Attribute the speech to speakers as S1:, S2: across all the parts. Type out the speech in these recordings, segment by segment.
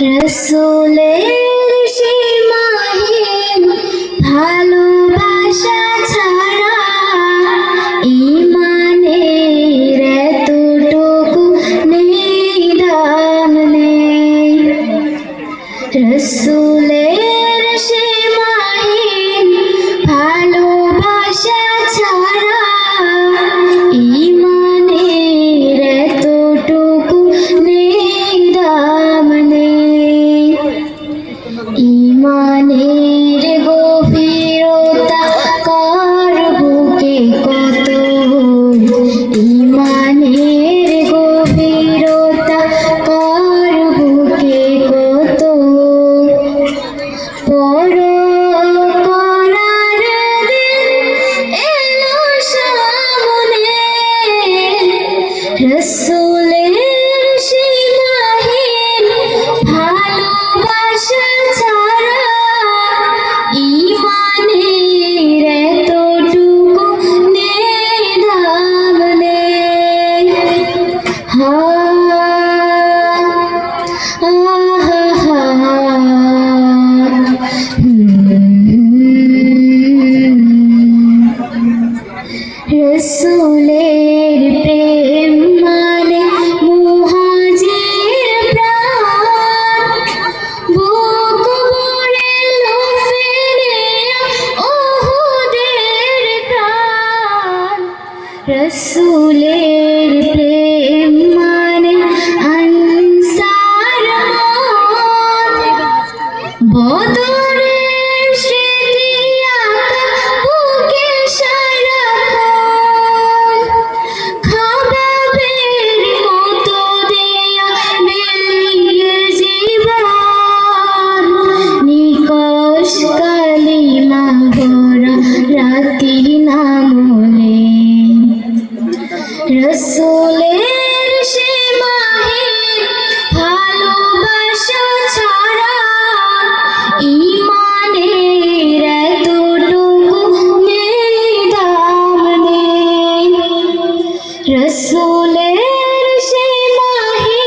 S1: রসুলের সে মাহিন ভালো রসুলের প্রেম মানে মুহাজির প্রাণ। বুক ভরে লোফেরে ওহুদের প্রাণ। ও রসুলের সে মাহি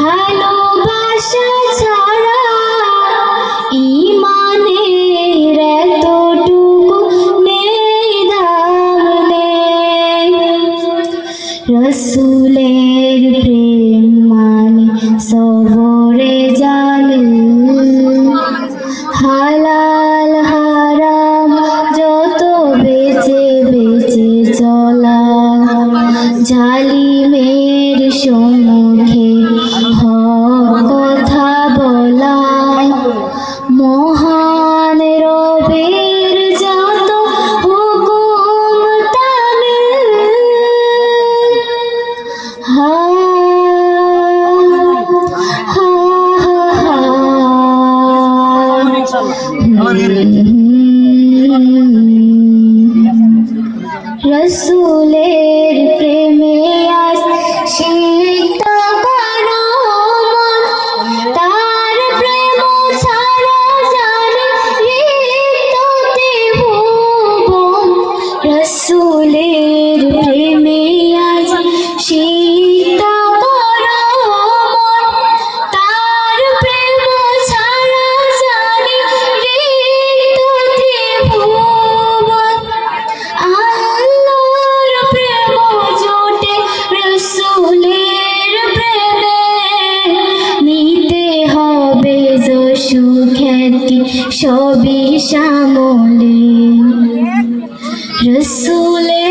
S1: ভালোবাসা ছাড়া ইমানের এতটুকু নেই দাম নেই। রসুলের প্রেম মানে সবর রসুল সবই শ্যামলে। রসুলে